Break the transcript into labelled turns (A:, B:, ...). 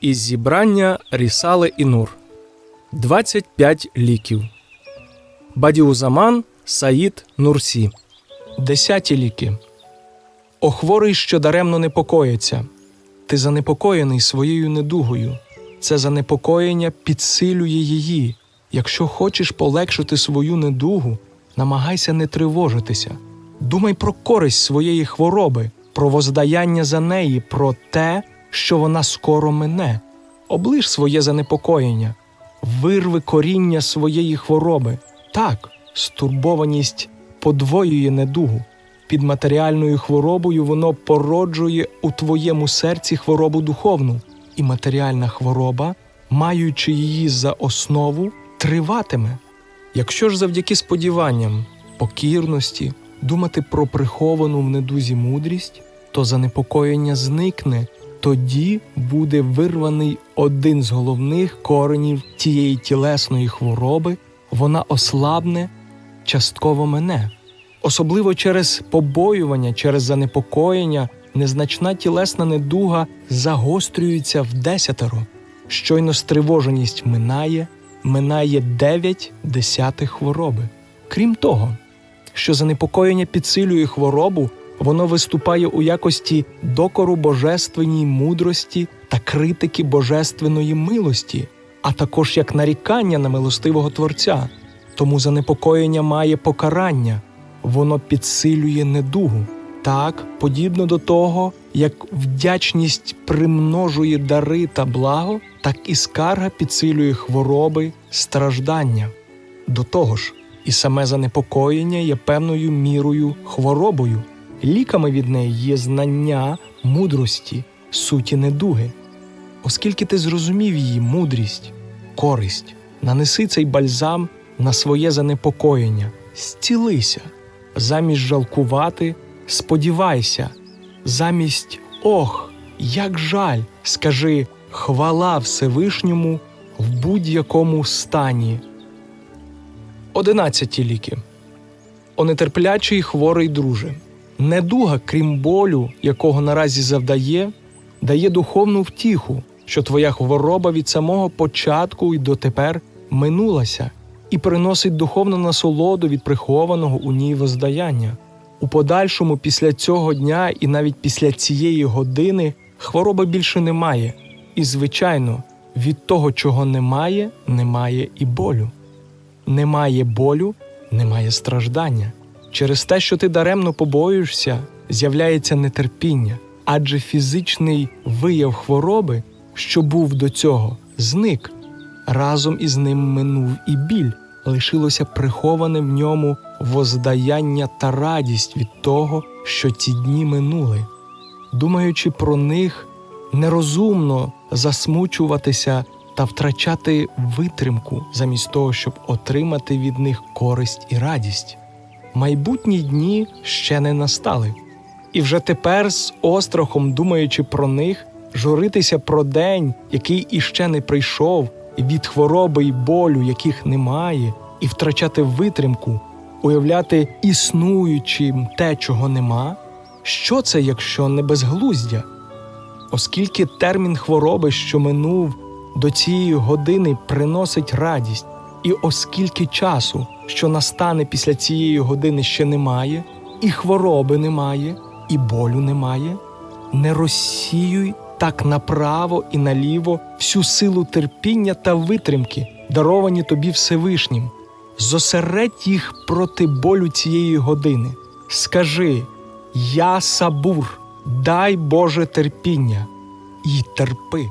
A: Із зібрання Рісали і Нур 25 ліків. Бадіузаман Саїд Нурсі.
B: Десяті ліки. О хворий, що даремно непокоїться. Ти занепокоєний своєю недугою. Це занепокоєння підсилює її. Якщо хочеш полегшити свою недугу, намагайся не тривожитися. Думай про користь своєї хвороби, про воздаяння за неї, про те, що вона скоро мине. Оближ своє занепокоєння, вирви коріння своєї хвороби. Так, стурбованість подвоює недугу. Під матеріальною хворобою воно породжує у твоєму серці хворобу духовну, і матеріальна хвороба, маючи її за основу, триватиме. Якщо ж завдяки сподіванням, покірності думати про приховану в недузі мудрість, то занепокоєння зникне, тоді буде вирваний один з головних коренів тієї тілесної хвороби, вона ослабне, частково мене. Особливо через побоювання, через занепокоєння, незначна тілесна недуга загострюється в десятеро. Щойно стривоженість минає, минає дев'ять десятих хвороби. Крім того, що занепокоєння підсилює хворобу, воно виступає у якості докору божественній мудрості та критики божественної милості, а також як нарікання на милостивого Творця. Тому занепокоєння має покарання, воно підсилює недугу. Так, подібно до того, як вдячність примножує дари та благо, так і скарга підсилює хвороби, страждання. До того ж, і саме занепокоєння є певною мірою хворобою. Ліками від неї є знання мудрості, суті недуги. Оскільки ти зрозумів її мудрість, користь, нанеси цей бальзам на своє занепокоєння, зцілися, замість жалкувати, сподівайся, замість ох, як жаль, скажи хвала Всевишньому в будь-якому стані. Одинадцяті ліки. О нетерплячий хворий друже. Недуга, крім болю, якого наразі завдає, дає духовну втіху, що твоя хвороба від самого початку і дотепер минулася, і приносить духовну насолоду від прихованого у ній воздаяння. У подальшому, після цього дня і навіть після цієї години, хвороби більше немає, і, звичайно, від того, чого немає, немає і болю. Немає болю, немає страждання. Через те, що ти даремно побоюєшся, з'являється нетерпіння, адже фізичний вияв хвороби, що був до цього, зник. Разом із ним минув і біль, лишилося приховане в ньому воздаяння та радість від того, що ці дні минули. Думаючи про них, нерозумно засмучуватися та втрачати витримку замість того, щоб отримати від них користь і радість. Майбутні дні ще не настали, і вже тепер, з острахом думаючи про них, журитися про день, який іще не прийшов, і від хвороби й болю, яких немає, і втрачати витримку, уявляти існуючим те, чого нема. Що це, якщо не безглуздя? Оскільки термін хвороби, що минув до цієї години, приносить радість, і оскільки часу, що настане після цієї години, ще немає, і хвороби немає, і болю немає, не розсіюй так направо і наліво всю силу терпіння та витримки, даровані тобі Всевишнім. Зосередь їх проти болю цієї години. Скажи: Я сабур, дай Боже терпіння, і терпи.